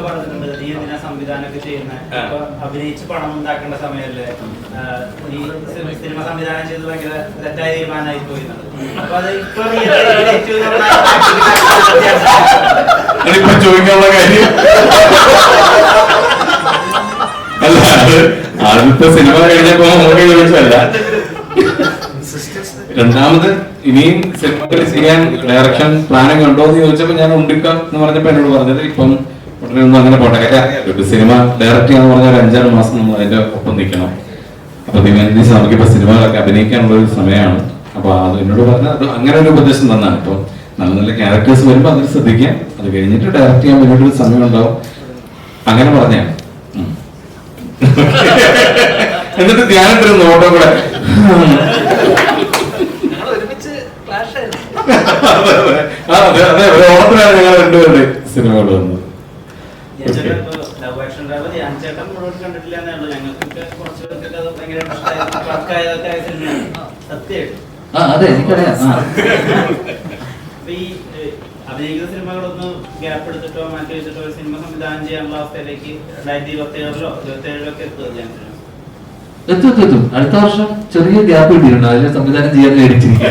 ഒക്കെ പറഞ്ഞിട്ടുണ്ട്. നീ എന്തിനാ സംവിധാനമൊക്കെ ചെയ്യുന്നത് അഭിനയിച്ച് പണം ഉണ്ടാക്കേണ്ട സമയമല്ലേ നീ സിനിമ സംവിധാനം ചെയ്ത് ഭയങ്കര തെറ്റായ തീരുമാനമായി പോയി അപ്പൊ അത് ഇപ്പൊ ചോദിക്കാനുള്ള കാര്യം. അല്ല ആദ്യത്തെ സിനിമ കഴിഞ്ഞപ്പോ നമുക്ക് ചോദിച്ചല്ല രണ്ടാമത് ഇനിയും സിനിമകൾ ചെയ്യാൻ ഡയറക്ഷൻ പ്ലാനൊക്കെ ഉണ്ടോ എന്ന് ചോദിച്ചപ്പോ ഞാൻ ഉണ്ടിക്കാം എന്ന് പറഞ്ഞപ്പോ എന്നോട് പറഞ്ഞത് ഇപ്പം ഒന്നും അങ്ങനെ പോട്ടെ ഒരു സിനിമ ഡയറക്ട് ചെയ്യാന്ന് പറഞ്ഞാൽ ഒരു അഞ്ചാറ് മാസം നമ്മൾ അതിന്റെ ഒപ്പം നിൽക്കണം. അപ്പൊ ദിവേന്ദ്രീസ് ഇപ്പൊ സിനിമകളൊക്കെ അഭിനയിക്കാനുള്ള ഒരു സമയമാണ്. അപ്പൊ അത് എന്നോട് പറഞ്ഞ അത് അങ്ങനെ ഒരു ഉപദേശം തന്നാണ്. ഇപ്പൊ നല്ല നല്ല ക്യാരക്ടേഴ്സ് വരുമ്പോ അതിൽ ശ്രദ്ധിക്കാം. അത് കഴിഞ്ഞിട്ട് ഡയറക്ട് ചെയ്യാൻ വേണ്ടിയിട്ട് സമയം ഉണ്ടാവും. അങ്ങനെ പറഞ്ഞാൽ. എന്നിട്ട് ധ്യാനത്തിന് നോട്ടോ കൂടെ. അതെ, അതെ. ആ, അതെ അതെ. ഒരു ഓണത്തിനാണ് ഞങ്ങൾ രണ്ടുപേരുടെ സിനിമകൾ വന്നത്. ആ അതെ എനിക്കറിയാം. അഭിനയിക്കുന്ന സിനിമകളൊന്നും ഗ്യാപ്പ് എടുത്തിട്ടോ മാറ്റി വെച്ചിട്ടോ ഒരു സിനിമ സംവിധാനം ചെയ്യാനുള്ള അവസ്ഥയിലേക്ക് രണ്ടായിരത്തി ഇരുപത്തി ഏഴിലോ ഇരുപത്തി ഏഴിലൊക്കെ എത്തുക ഞാൻ എത്തും എത്തും എത്തും. അടുത്ത വർഷം ചെറിയ ഗ്യാപ്പ് കിട്ടിയിട്ടുണ്ട്. അതിന് സംവിധാനം ചെയ്യാൻ ചെയ്യും.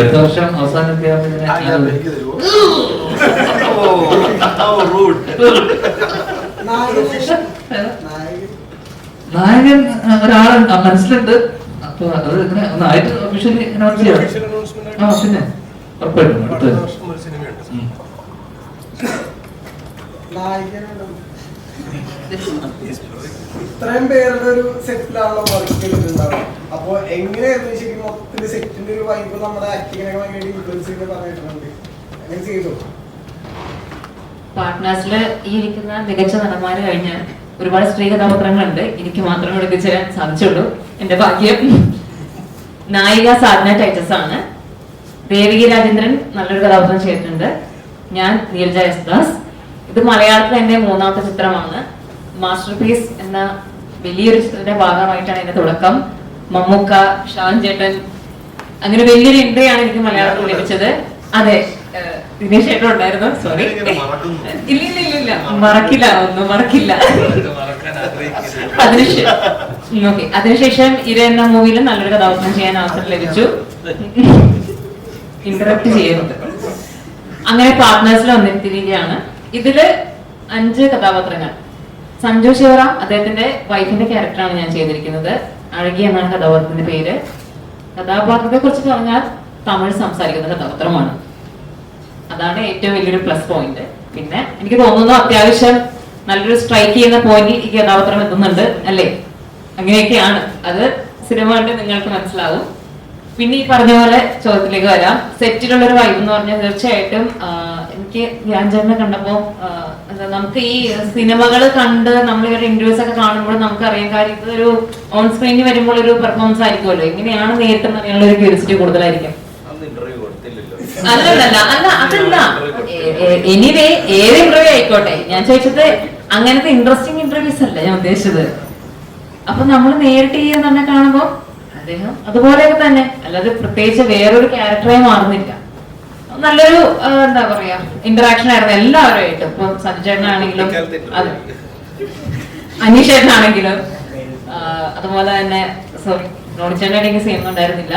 അടുത്ത വർഷം അവസാനമൊക്കെ നായകൻ ഒരാളുണ്ട്. മനസ്സിലുണ്ട്. അപ്പൊ അത് ഇങ്ങനെ ഒന്ന് ആയിട്ട് ഒഫീഷ്യലി അനൗൺസ് ചെയ്യാം. ആ പിന്നെ. ഉറപ്പായിട്ടും അടുത്ത. ഇത്രയും പേരുടെ ഒരു സെറ്റിലാണല്ലോ വർക്ക് ചെയ്തിട്ടുണ്ടാവുക. അപ്പൊ എങ്ങനെയായിരുന്നു ശരിക്കും മൊത്തത്തിൽ സെറ്റിന്റെ ഒരു വൈബ് നമ്മുടെ ആക്ടിങ്ങിനൊക്കെ ഭയങ്കര ഇൻഫ്ലുവൻസ് ചെയ്ത് പറഞ്ഞിട്ടുണ്ട്. അങ്ങനെ ചെയ്തു? പാർട്ട്നേഴ്സിൽ ഈ ഇരിക്കുന്ന മികച്ച നടന്മാര് കഴിഞ്ഞ് ഒരുപാട് സ്ത്രീ കഥാപാത്രങ്ങളുണ്ട്. എനിക്ക് മാത്രം ഇവിടെ എത്തിച്ചേരാൻ സാധിച്ചുള്ളൂ. എന്റെ ഭാഗ്യം നായിക സാധന ടൈറ്റസ് ആണ്. ദേവികി രാജേന്ദ്രൻ നല്ലൊരു കഥാപാത്രം ചെയ്തിട്ടുണ്ട്. ഞാൻ നീൽജ എസ് ദാസ് ഇത് മലയാളത്തിലെ എന്റെ മൂന്നാമത്തെ ചിത്രമാണ്. മാസ്റ്റർ പീസ് എന്ന വലിയൊരു ചിത്രത്തിന്റെ ഭാഗമായിട്ടാണ് എന്റെ തുടക്കം. മമ്മൂക്ക ഷാൻ ചേട്ടൻ. അങ്ങനെ വലിയൊരു എൻട്രി ആണ് എനിക്ക് മലയാളത്തിൽ ലഭിച്ചത്. അതെ. ദിനേശ് ഏട്ടൻ ഉണ്ടായിരുന്നു? സോറി ഇല്ല ഇല്ല ഇല്ല ഇല്ല മറക്കില്ല ഒന്നും മറക്കില്ല. അതിനുശേഷം ഓക്കെ അതിനുശേഷം ഇര എന്ന മൂവിയിൽ നല്ലൊരു കഥാപാത്രം ചെയ്യാൻ അവസരം ലഭിച്ചു. ഇന്ററപ്റ്റ് ചെയ്യുന്നുണ്ട് അങ്ങനെ പാർട്ട്നേഴ്സിൽ വന്നിരിക്കുകയാണ്. ഇതിൽ അഞ്ച് കഥാപാത്രങ്ങൾ. സഞ്ജു ശിവറാം അദ്ദേഹത്തിന്റെ വൈഫിന്റെ ക്യാരക്ടറാണ് ഞാൻ ചെയ്തിരിക്കുന്നത്. അഴകി എന്നാണ് കഥാപാത്രത്തിന്റെ പേര്. കഥാപാത്രത്തെ കുറിച്ച് പറഞ്ഞാൽ തമിഴ് സംസാരിക്കുന്ന കഥാപാത്രമാണ്. അതാണ് ഏറ്റവും വലിയൊരു പ്ലസ് പോയിന്റ് പിന്നെ എനിക്ക് തോന്നുന്നു അത്യാവശ്യം നല്ലൊരു സ്ട്രൈക്ക് ചെയ്യുന്ന പോയിന്റിൽ ഈ കഥാപാത്രം എത്തുന്നുണ്ട് അല്ലേ? അങ്ങനെയൊക്കെയാണ്. അത് സിനിമ കണ്ട് നിങ്ങൾക്ക് മനസ്സിലാകും പിന്നെ ഈ പറഞ്ഞ പോലെ ചോദ്യത്തിലേക്ക് വരാം. സെറ്റിലുള്ള ഒരു വൈബ് എന്ന് പറഞ്ഞാൽ തീർച്ചയായിട്ടും എനിക്ക് ധ്യാൻ കണ്ടപ്പോൾ കണ്ടപ്പോ നമുക്ക് ഈ സിനിമകൾ കണ്ട് നമ്മൾ ഇവരുടെ ഇന്റർവ്യൂസ് ഒക്കെ കാണുമ്പോൾ നമുക്ക് അറിയാൻ കാര്യം ഇതൊരു ഓൺ സ്ക്രീനിൽ വരുമ്പോൾ ഒരു പെർഫോമൻസ് ആയിരിക്കുമല്ലോ. എങ്ങനെയാണ് നേരിട്ട് അറിയാനുള്ള ഒരു ക്യൂരിയസിറ്റി കൂടുതലായിരിക്കും. അല്ലല്ല എനിവേ ഏത് ഇന്റർവ്യൂ ആയിക്കോട്ടെ? ഞാൻ ചോദിച്ചത് അങ്ങനത്തെ ഇൻട്രസ്റ്റിംഗ് ഇന്റർവ്യൂസ് അല്ല ഞാൻ ഉദ്ദേശിച്ചത്? അപ്പൊ നമ്മൾ നേരിട്ട് ഈ തന്നെ കാണുമ്പോ അദ്ദേഹം അതുപോലെയൊക്കെ തന്നെ. അല്ലാതെ പ്രത്യേകിച്ച് വേറൊരു ക്യാരക്ടറായി മാറുന്നില്ല. നല്ലൊരു എന്താ പറയാ ഇന്ററാക്ഷൻ ആയിരുന്നു എല്ലാവരുമായിട്ടും. ഇപ്പൊ സഞ്ജയനാണെങ്കിലും അതെ. അനീഷേട്ടനാണെങ്കിലും അതുപോലെ തന്നെ സോറി റോണിച്ചേട്ടനാണെങ്കിൽ സെയിം ഉണ്ടായിരുന്നില്ല.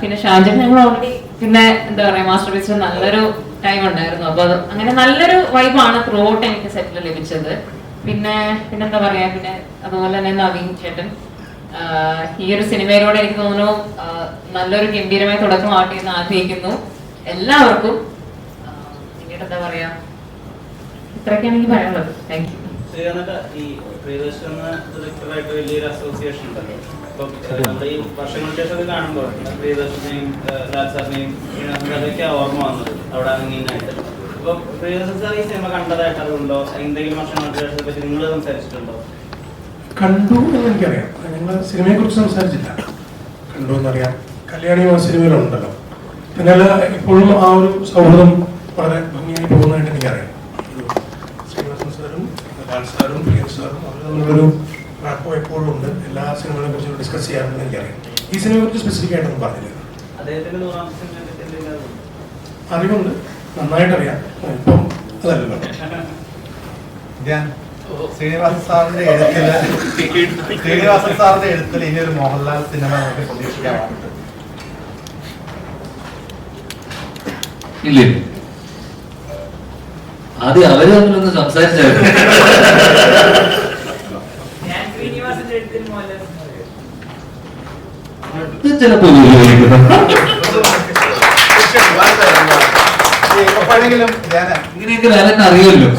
പിന്നെ ഷാജൻ ഞങ്ങൾ ഓൾറെഡി പിന്നെ എന്താ പറയാ മാസ്റ്റർ പീസിൽ നല്ലൊരു ടൈം ഉണ്ടായിരുന്നു. അപ്പൊ അങ്ങനെ നല്ലൊരു വൈബാണ് ത്രൂ ഔട്ട് എനിക്ക് സെറ്റിൽ ലഭിച്ചത്. പിന്നെ പിന്നെന്താ പറയാ പിന്നെ അതുപോലെ തന്നെ നവീൻ ചേട്ടൻ. ഈ ഒരു സിനിമയിലൂടെ എനിക്ക് തോന്നുന്നു നല്ലൊരു ഗംഭീരമായ തുടക്കമാവട്ടെ എന്ന് ആഗ്രഹിക്കുന്നു എല്ലാവർക്കും. പിന്നീട് എന്താ പറയാ ഇത്രയൊക്കെയാണ് എനിക്ക് പറയാനുള്ളത്. താങ്ക് യു എന്ന ഡയറക്ടറായിട്ട് വലിയൊരു അസോസിയേഷൻ ഉണ്ടല്ലോ. അപ്പൊ നമ്മൾ ഈ വർഷങ്ങൾക്ക് ശേഷം അത് കാണുമ്പോൾ പ്രിയദർശനെയും ഏഹ്, രാജ് സാറിനെയും അതൊക്കെ ഓർമ്മ വന്നത് അവിടെ അംഗീനായിട്ട് അപ്പൊ പ്രിയദർശൻ സാർ ഈ സിനിമ കണ്ടതായിട്ട് അതുണ്ടോ? എന്തെങ്കിലും വർഷങ്ങൾക്ക് ശേഷത്തെ പറ്റി നിങ്ങൾ സംസാരിച്ചിട്ടുണ്ടോ? കണ്ടു എന്ന് എനിക്കറിയാം. ഞങ്ങൾ സിനിമയെ കുറിച്ച് സംസാരിച്ചില്ല. കണ്ടു എന്നറിയാം. കല്യാണി ആ സിനിമയിലുണ്ടല്ലോ. പിന്നെ അല്ല ഇപ്പോഴും ആ ഒരു സൗഹൃദം വളരെ ഭംഗിയായി പോകുന്നതായിട്ട് എനിക്കറിയാം. ലാൽ സാറും പ്രിയൻ സാറും അവർ തമ്മിലൊരു റാപ്പോ എപ്പോഴും ഉണ്ട് എല്ലാ സിനിമകളെ കുറിച്ചും ഡിസ്കസ് ചെയ്യാറുണ്ടെന്ന് എനിക്കറിയാം. ഈ സിനിമയെ കുറിച്ച് സ്പെസിഫിക് ആയിട്ടൊന്നും പറഞ്ഞില്ല. അറിവുണ്ടോ? നന്നായിട്ട് അറിയാം ഇപ്പം അതല്ലല്ലോ ഞാൻ ശ്രീനിവാസൻ സാറിന്റെ എഴുത്തിൽ ശ്രീനിവാസൻ സാറിന്റെ എഴുത്തിൽ ഇനി ഒരു മോഹൻലാൽ സിനിമ നമുക്ക് പ്രതീക്ഷിക്കാറുണ്ട്. ഇല്ല. ആദ്യം അവർ തമ്മിലൊന്ന് സംസാരിച്ചായിരുന്നു. ചിലപ്പോ ഉപയോഗിക്കുന്നു. എപ്പോഴെങ്കിലും ഞാൻ ഇങ്ങനെയൊക്കെ അറിയുമല്ലോ.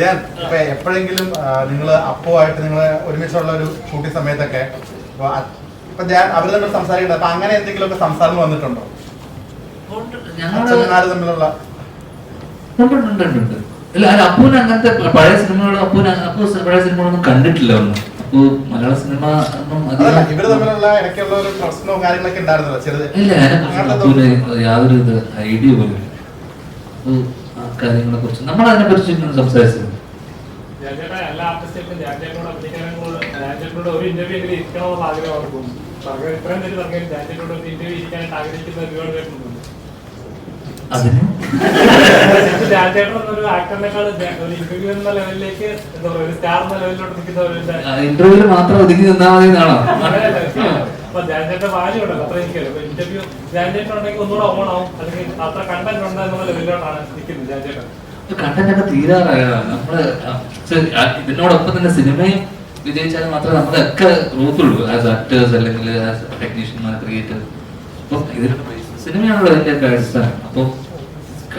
ഞാൻ ഇപ്പൊ എപ്പോഴെങ്കിലും നിങ്ങൾ അപ്പുമായിട്ട് നിങ്ങൾ ഒരുമിച്ചുള്ള ഒരു ഷൂട്ടിംഗ് സമയത്തൊക്കെ ഇപ്പൊ ഞാൻ അവർ തമ്മിൽ സംസാരിക്കുന്നത് അപ്പൊ അങ്ങനെ എന്തെങ്കിലുമൊക്കെ സംസാരങ്ങൾ വന്നിട്ടുണ്ടോ? ഞങ്ങൾ തമ്മിലുള്ള ഉണ്ട്, ഉണ്ട്, ഉണ്ട്, ഉണ്ട്. ഇല്ല അത് അപ്പൂന് അങ്ങനത്തെ പഴയ സിനിമകളോ അപ്പൂന് അപ്പൂ പഴയ സിനിമകളൊന്നും കണ്ടിട്ടില്ല ഒന്നും. അപ്പു മലയാള സിനിമ ഇവർ തമ്മിലുള്ള ഇടയ്ക്കുള്ള ഒരു പ്രശ്നവും കാര്യങ്ങളൊക്കെ ഉണ്ടായിരുന്നല്ലോ ചെറുത്. ഇല്ല അപ്പൂന് യാതൊരു ഇത് ഐഡിയ പോലും ആ കാര്യങ്ങളെ കുറിച്ച് നമ്മൾ അതിനെ കുറിച്ച് സംസാരിച്ചത് ഒരു ഇന്റർവ്യൂ എങ്കിലും ഇരിക്കണമെന്നുള്ള ആഗ്രഹം അവർക്കും ഇത്രയും പേര് പറഞ്ഞു രാജേട്ടനോട് ഒരു ഇന്റർവ്യൂ ഇരിക്കാനായിട്ട് ആഗ്രഹിക്കുന്ന ഒരുപാട് പേരുണ്ട്. അതിന്? രാജേട്ടൻ എന്നൊരു ആക്ടറിനേക്കാൾ ഒരു ഇന്റർവ്യൂ എന്ന ലെവലിലേക്ക് എന്താ സ്റ്റാർ ലെവലിലോട്ട് നിൽക്കുന്നവരുടെ ഇന്റർവ്യൂൽ മാത്രം ഒതുങ്ങി നിന്നാൽ മതി എന്നാണോ അപ്പൊ രാജേട്ടൻ വാല്യൂ ഉണ്ടല്ലോ അത്ര എനിക്കല്ലോ ഇന്റർവ്യൂ രാജേട്ടൻ ഉണ്ടെങ്കിൽ ഒന്നുകൂടെ ഓൺ ആവും. അല്ലെങ്കിൽ അത്ര കണ്ടന്റ് ഉണ്ട് എന്നുള്ള ലെവലിലോട്ടാണ് നിൽക്കുന്നത് തീരാറായതാണ് നമ്മൾ ഇതിനോടൊപ്പം തന്നെ സിനിമയും വിജയിച്ചാൽ മാത്രമേ നമ്മളൊക്കെ റൂത്തുള്ളൂ. ആസ് ആക്ടേഴ്സ് അല്ലെങ്കിൽ ആസ് ടെക്നീഷ്യന്മാർ ക്രിയേറ്റേഴ്സ് അപ്പം ഇതിനുള്ള സിനിമയാണല്ലോ അതിന്റെ ഒക്കെ അടിസ്ഥാനം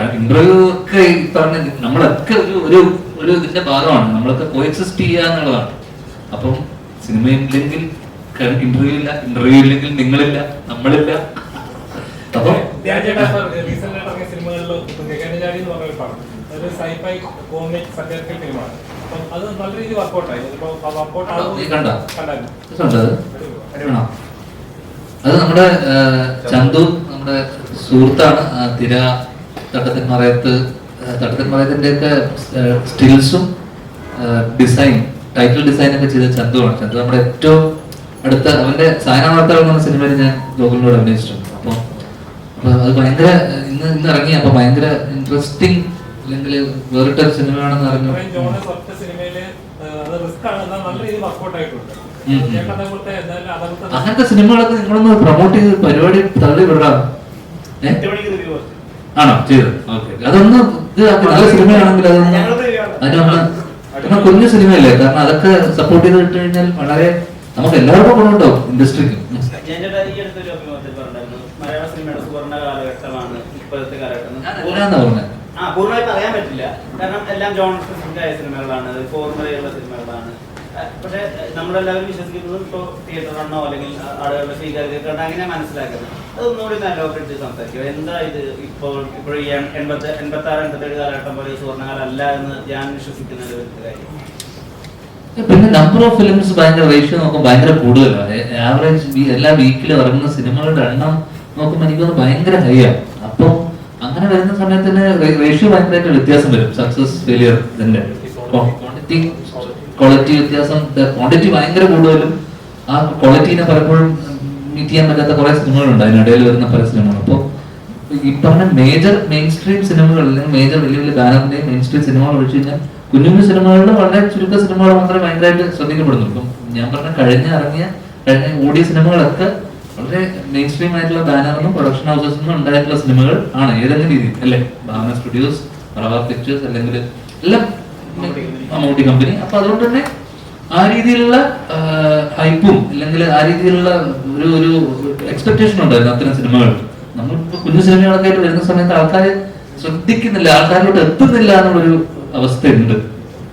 അപ്പം ഇന്റർവ്യൂ ഒക്കെ ഈ പറഞ്ഞ നമ്മളൊക്കെ ഒരു ഒരു ഒരു ഇതിന്റെ ഭാഗമാണ്. നമ്മളൊക്കെ കോ എക്സിസ്റ്റ് ചെയ്യുക എന്നുള്ളതാണ്. അപ്പം സിനിമ ഇല്ലെങ്കിൽ ഇന്റർവ്യൂ ഇല്ല ഇന്റർവ്യൂ ഇല്ലെങ്കിൽ നിങ്ങളില്ല നമ്മളില്ല. അപ്പം അത് നമ്മുടെ ചന്തു നമ്മുടെ സുഹൃത്താണ് തിര തട്ടത്തിൻ മറയത്ത് തട്ടത്തിൻ സ്റ്റിൽസും ഡിസൈൻ ടൈറ്റിൽ ഡിസൈൻ ഒക്കെ ചെയ്ത ചന്തുവാണ്. ചന്തു നമ്മുടെ ഏറ്റവും അടുത്ത അവന്റെ സായനാവർത്തകൾ എന്ന സിനിമയിൽ ഞാൻ ഗോകുലിനോട് അഭിനയിച്ചിട്ടുണ്ട്. അപ്പോൾ അപ്പൊ അത് ഭയങ്കര ഇന്ന് ഇന്ന് ഇറങ്ങി അപ്പോൾ ഭയങ്കര ഇൻട്രസ്റ്റിംഗ് അല്ലെങ്കിൽ വേറിട്ട സിനിമയാണെന്ന് അറിഞ്ഞു. അങ്ങനത്തെ സിനിമകളൊക്കെ നിങ്ങളൊന്ന് പ്രൊമോട്ട് ചെയ്ത് പരിപാടി തള്ളി വിടാം? ആണോ? ചെയ്തത് ഓക്കെ. അതൊന്ന് നല്ല സിനിമയാണെങ്കിൽ അതൊന്ന്. കുഞ്ഞു സിനിമയല്ലേ? കാരണം അതൊക്കെ സപ്പോർട്ട് ചെയ്ത് ഇട്ട് കഴിഞ്ഞാൽ വളരെ നമുക്ക് എല്ലാവർക്കും ഗുണമുണ്ടാവും ഇൻഡസ്ട്രിക്ക്. മലയാള സിനിമയുടെ സുവർണ കാലഘട്ടമാണ് ഇപ്പോഴത്തെ കാലഘട്ടം. അങ്ങനെയാന്നാ ആ പൂർണമായി പറയാൻ പറ്റില്ല. കാരണം എല്ലാം ജോൺ ആയ സിനിമകളാണ്. ഫോർമുലയുള്ള സിനിമകളാണ്. പക്ഷെ നമ്മളെല്ലാവരും വിശ്വസിക്കുന്നത് ഇപ്പോൾ തിയേറ്റർ ആണോ അല്ലെങ്കിൽ ആളുകളുടെ സ്വീകാര്യത അങ്ങനെ മനസ്സിലാക്കുന്നത്. അതൊന്നുകൂടി നല്ലോട്ട് സംസാരിക്കും. എന്താ ഇത് ഇപ്പോൾ ഇപ്പോൾ ഈ എൺപത്തി എൺപത്തി ആറ് എൺപത്തേഴ് കാലഘട്ടം പോലെ സുവർണകാലല്ല എന്ന് ഞാൻ വിശ്വസിക്കുന്ന ഒരു കാര്യം. പിന്നെ നമ്പർ ഓഫ് ഫിലിംസ് ഭയങ്കര റേഷ്യോ നോക്കുമ്പോൾ ഭയങ്കര കൂടുതലാണ് ആവറേജ് എല്ലാ വീക്കിലും ഇറങ്ങുന്ന സിനിമകളുടെ എണ്ണം നോക്കുമ്പോൾ എനിക്ക് തോന്നുന്നു ഭയങ്കര ഹൈ ആണ് അപ്പം അങ്ങനെ വരുന്ന സമയത്തിന് റേഷ്യോ ഭയങ്കരമായിട്ട് വ്യത്യാസം വരും. സക്സസ് ഫെയിലിയർ ഇതിന്റെ ക്വാണ്ടിറ്റി ക്വാളിറ്റി വ്യത്യാസം ക്വാണ്ടിറ്റി ഭയങ്കര കൂടുതലും ആ ക്വാളിറ്റീനെ പലപ്പോഴും മീറ്റ് ചെയ്യാൻ പറ്റാത്ത കുറെ സിനിമകളുണ്ട്. അതിനിടയിൽ വരുന്ന പല സിനിമകൾ. അപ്പോൾ ഈ പറഞ്ഞ മേജർ മെയിൻ സ്ട്രീം സിനിമകൾ അല്ലെങ്കിൽ മേജർ വലിയ വലിയ ബാനറിന്റെയും മെയിൻ സ്ട്രീം സിനിമകൾ ഒഴിച്ചു കഴിഞ്ഞാൽ കുഞ്ഞു കുഞ്ഞു സിനിമകളിൽ വളരെ ചുരുക്ക സിനിമകൾ മാത്രമേ ഭയങ്കരമായിട്ട് ശ്രദ്ധിക്കപ്പെടുന്നുള്ളൂ. ഇപ്പം ഞാൻ പറഞ്ഞ കഴിഞ്ഞ ഇറങ്ങിയ കഴിഞ്ഞ ഓടിയ സിനിമകളൊക്കെ വളരെ മെയിൻ സ്ട്രീം ആയിട്ടുള്ള ബാനറിനും പ്രൊഡക്ഷൻ ഹൗസസ് നിന്നും ഉണ്ടായിട്ടുള്ള സിനിമകൾ ആണ് ഏതെങ്കിലും രീതിയിൽ. അല്ലേ? ഭാവന സ്റ്റുഡിയോസ് പിക്ചേഴ്സ് അല്ലെങ്കിൽ എല്ലാം മമ്മൂട്ടി കമ്പനി അപ്പൊ അതുകൊണ്ട് തന്നെ ആ രീതിയിലുള്ള ഹൈപ്പും അല്ലെങ്കിൽ ആ രീതിയിലുള്ള ഒരു ഒരു എക്സ്പെക്ടേഷൻ ഉണ്ടായിരുന്നു അത്തരം സിനിമകൾ നമ്മൾ കുഞ്ഞു സിനിമകളൊക്കെ ആയിട്ട് വരുന്ന സമയത്ത് ആൾക്കാർ ശ്രദ്ധിക്കുന്നില്ല ആൾക്കാരിലോട്ട് എത്തുന്നില്ല എന്നുള്ളൊരു അവസ്ഥയുണ്ട്.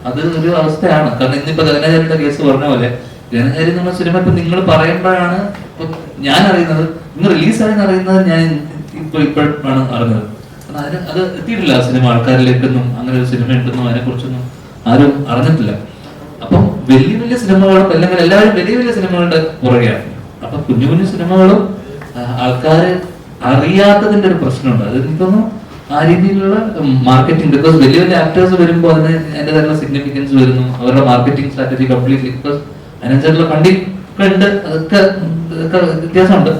അത് ഒരു അവസ്ഥയാണ്. കാരണം ഇന്നിപ്പോ ഗഗനചാരിയുടെ കേസ് പറഞ്ഞ പോലെ ഗഗനചാരി എന്നുള്ള സിനിമ ഇപ്പൊ നിങ്ങൾ പറയുമ്പോഴാണ് ഞാൻ അറിയുന്നത് ഇന്ന് റിലീസായെന്ന് അറിയുന്നത് ഞാൻ ഇപ്പൊ ഇപ്പോഴാണ് അറിഞ്ഞത്. അതിന് അത് എത്തിയിട്ടില്ല ആ സിനിമ ആൾക്കാരിലേക്കൊന്നും അങ്ങനെ ഒരു സിനിമ ഉണ്ടെന്നും അതിനെ കുറിച്ചൊന്നും ആരും അറിഞ്ഞിട്ടില്ല. അപ്പം വലിയ വലിയ സിനിമകളും അല്ലെങ്കിൽ എല്ലാവരും വലിയ വലിയ സിനിമകളുടെ പുറകെയാണ് അപ്പൊ കുഞ്ഞു കുഞ്ഞു സിനിമകളും ആൾക്കാര് അറിയാത്തതിന്റെ ഒരു പ്രശ്നമുണ്ട്. അത് എനിക്ക് തോന്നുന്നു ആ രീതിയിലുള്ള മാർക്കറ്റിംഗ് ബിക്കോസ് വലിയ വലിയ ആക്ടേഴ്സ് വരുമ്പോൾ അതിന് അതിന്റെ തന്നെ സിഗ്നിഫിക്കൻസ് വരുന്നു. അവരുടെ മാർക്കറ്റിംഗ് സ്ട്രാറ്റജി കംപ്ലീറ്റ്ലി ബിക്കോസ് അതിനനുസരിച്ചുള്ള ഫണ്ടിങ് ഒക്കെ ഉണ്ട്. അതൊക്കെ വ്യത്യാസമുണ്ട്.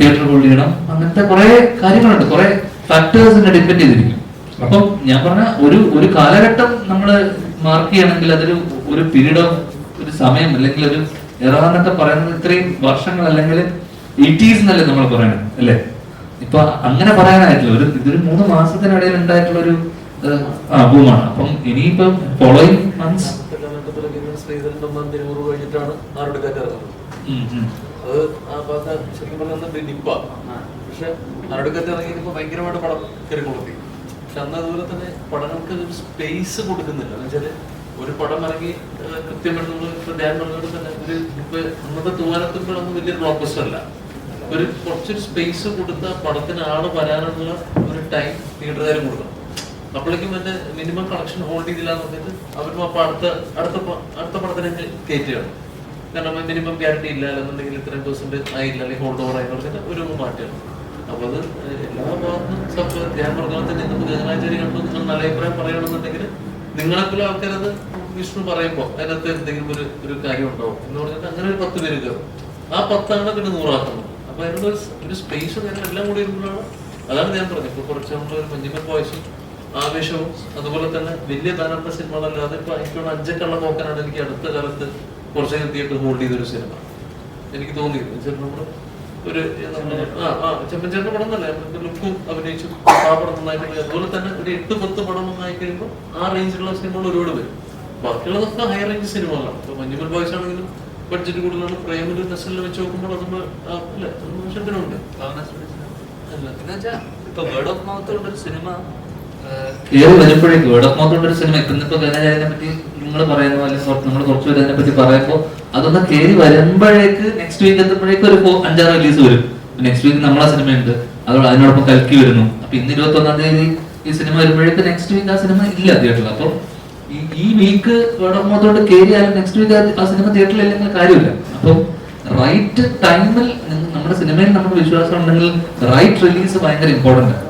തിയേറ്റർ ഹോൾഡ് ചെയ്യണം. അങ്ങനത്തെ കുറെ കാര്യങ്ങളുണ്ട്. കുറെ ഫാക്ടേഴ്സിനെ ഡിപ്പെൻഡ് ചെയ്തിരിക്കും. അപ്പം ഞാൻ പറഞ്ഞ ഒരു ഒരു കാലഘട്ടം നമ്മൾ മാർക്ക് ചെയ്യണമെങ്കിൽ അതൊരു ഒരു പീരീഡ് ഓഫ് ഒരു സമയം അല്ലെങ്കിൽ ഒരു എറ എന്നൊക്കെ പറയുന്നത് ഇത്രയും വർഷങ്ങൾ അല്ലെങ്കിൽ എയ്റ്റീസ് എന്നല്ലേ നമ്മൾ പറയണത് അല്ലേ? ഇപ്പൊ അങ്ങനെ പറയാനായിട്ടില്ല. ഒരു ഇതൊരു മൂന്ന് മാസത്തിനിടയിൽ ഉണ്ടായിട്ടുള്ള ഒരു ഭൂമാണ്. അപ്പം ഇനിയിപ്പം ഫോളോയിങ് മന്ത്സ് ശ്രീധരന്റെ തിരുമുറ് കഴിഞ്ഞിട്ടാണ് നാടോടിക്കാറ്റ് ഇറങ്ങുന്നത് അത് ആ ഭാഗത്ത് ശരിക്കും പറഞ്ഞാൽ ഡിപ്പാ. പക്ഷെ ഇറങ്ങിയപ്പോ ഭയങ്കരമായിട്ട് പടം കയറി കൊടുത്തി പക്ഷെ അന്ന് അതുപോലെ തന്നെ പടങ്ങൾക്ക് സ്പേസ് കൊടുക്കുന്നില്ല. എന്ന് വെച്ചാൽ ഒരു പടം ഇറങ്ങി കൃത്യമായിട്ട് നമ്മൾ അന്നത്തെ തൂവാനത്തുമ്പോഴൊന്നും വലിയ ബ്ലോക്ക് അല്ല. ഒരു കുറച്ചൊരു സ്പേസ് കൊടുത്ത പടത്തിന് ആൾ വരാനുള്ള ഒരു ടൈം തിയേറ്ററുകാരും കൊടുക്കണം. അപ്പോഴേക്കും എന്റെ മിനിമം കളക്ഷൻ ഹോൾഡ് ചെയ്തില്ല എന്ന് പറഞ്ഞിട്ട് അവരും അപ്പൊ അടുത്ത അടുത്ത അടുത്ത പടത്തിനെ കയറ്റുകയാണ്. കാരണം മിനിമം ഗ്യാരണ്ടി ഇല്ല അല്ലെന്നുണ്ടെങ്കിൽ ഇത്രയും പെർസെന്റ് ആയില്ല അല്ലെങ്കിൽ ഹോൾഡ് ഓവർ ആയി പറഞ്ഞിട്ട് ഒരു മാറ്റമാണ് അപ്പൊ അത് എല്ലാ ഭാഗത്തും ഞാൻ പറഞ്ഞ പോലെ തന്നെ നമുക്ക് ഗംഗാചാരി കണ്ടു നല്ല അഭിപ്രായം പറയണമെന്നുണ്ടെങ്കിൽ നിങ്ങളെപ്പോലും ആൾക്കാരത് വിഷ്ണു പറയുമ്പോ അതിനകത്ത് എന്തെങ്കിലും ഒരു ഒരു കാര്യം ഉണ്ടാവും എന്ന് പറഞ്ഞിട്ട് അങ്ങനെ ഒരു പത്ത് പേര് കയറും ആ പത്താണ് പിന്നെ നൂറാക്കുന്നത് അപ്പൊ അതിനുള്ള ഒരു സ്പേസ് നേരം എല്ലാം കൂടി ഇരുമ്പോഴാണ് അതാണ് ഞാൻ പറഞ്ഞത്. ഇപ്പൊ കുറച്ച് നമ്മൾ ഒരു മഞ്ഞുമൽ വോയിസും ആവേശവും അതുപോലെ തന്നെ വലിയ ബാനറിന്റെ സിനിമകളല്ലാതെ ഇപ്പൊ എനിക്കുള്ള അഞ്ചക്കള്ള നോക്കാനാണ് എനിക്ക് അടുത്ത കാലത്ത് കുറച്ച് തിയേറ്റർ ഹോൾഡ് ചെയ്തൊരു സിനിമ. എനിക്ക് തോന്നിയത് എന്നുവെച്ചാൽ നമ്മൾ ഒരു ചെമ്മഞ്ചേട്ടന്റെ പടം തന്നെ ലുക്കും അഭിനയിച്ചു ആ പടം നന്നായിട്ട് അതുപോലെ തന്നെ ഒരു എട്ട് പത്ത് പടം നന്നായി കഴിയുമ്പോൾ ആ റേഞ്ചിലുള്ള സിനിമകൾ ഒരുപാട് വരും. ബാക്കിയുള്ളതൊക്കെ ഹൈ റേഞ്ച് സിനിമകളാണ് ഇപ്പൊ മഞ്ഞുമൽ ബോയ്സ് ആണെങ്കിലും ബഡ്ജറ്റ് കൂടുതലാണ്. പ്രേമൊരു നെസലിൽ വെച്ച് നോക്കുമ്പോൾ അത് അല്ല? നിമിഷത്തിനുണ്ട് വേർഡ് ഓഫ് മൗത്ത് കൊണ്ടൊരു സിനിമ ഏത് വരുമ്പോഴേക്കും വേർഡ് ഓഫ് മൗത്ത് കൊണ്ടൊരു സിനിമ ഇന്നിപ്പോ ഗണരാജനെ പറ്റി നിങ്ങൾ പറയുന്ന പോലെ നമ്മൾ കുറച്ച് പേര് അതിനെ പറ്റി പറയുമ്പോൾ അതൊന്ന് കയറി വരുമ്പോഴേക്ക് നെക്സ്റ്റ് വീക്ക് എത്തുമ്പോഴേക്കും ഒരു അഞ്ചാറ് റിലീസ് വരും. നെക്സ്റ്റ് വീക്ക് നമ്മളെ സിനിമയുണ്ട് അതോട് അതിനോടൊപ്പം കൽക്കി വരുന്നു. അപ്പൊ ഇന്ന് ഇരുപത്തി ഒന്നാം തീയതി ഈ സിനിമ വരുമ്പോഴേക്ക് നെക്സ്റ്റ് വീക്ക് ആ സിനിമ ഇല്ല തിയേറ്ററിൽ അപ്പൊ ഈ വീക്ക് മൊത്തോട്ട് ഓഫ് മൗത്ത് കയറിയാലും നെക്സ്റ്റ് വീക്ക് ആ സിനിമ തിയേറ്ററിൽ ഇല്ലെങ്കിൽ കാര്യമില്ല. അപ്പം റൈറ്റ് ടൈമിൽ നമ്മുടെ സിനിമയിൽ നമുക്ക് വിശ്വാസം ഉണ്ടെങ്കിൽ റൈറ്റ് റിലീസ് ഭയങ്കര ഇമ്പോർട്ടന്റ് ആണ്.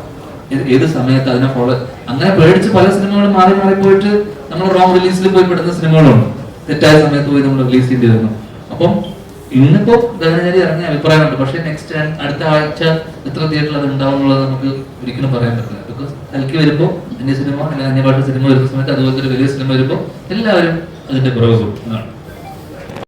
ഏത് സമയത്ത് അതിനെ ഫോളോ അങ്ങനെ പേടിച്ച് പല സിനിമകളും മാറി മാറി പോയിട്ട് നമ്മൾ റോങ് റിലീസിൽ പോയി പെടുന്ന സിനിമകളുണ്ട്. തെറ്റായ സമയത്ത് പോയി നമ്മൾ റിലീസ് ചെയ്യേണ്ടി വരുന്നു. അപ്പം ഇന്നിപ്പോ ഗഗനചാരി ഇറങ്ങിയ അഭിപ്രായമുണ്ട്. പക്ഷേ നെക്സ്റ്റ് അടുത്ത ആഴ്ച എത്ര തിയേറ്ററിൽ അത് ഉണ്ടാവും എന്നുള്ളത് നമുക്ക് ഒരിക്കലും പറയാൻ പറ്റില്ല. ബിക്കോസ് കലക്കി വരുമ്പോൾ അന്യ സിനിമ അല്ലെങ്കിൽ അന്യഭാഷ സിനിമ വരുന്ന സമയത്ത് അതുപോലത്തെ ഒരു വലിയ സിനിമ വരുമ്പോൾ എല്ലാവരും അതിന്റെ പുറകെ പോകും. അതാണ്.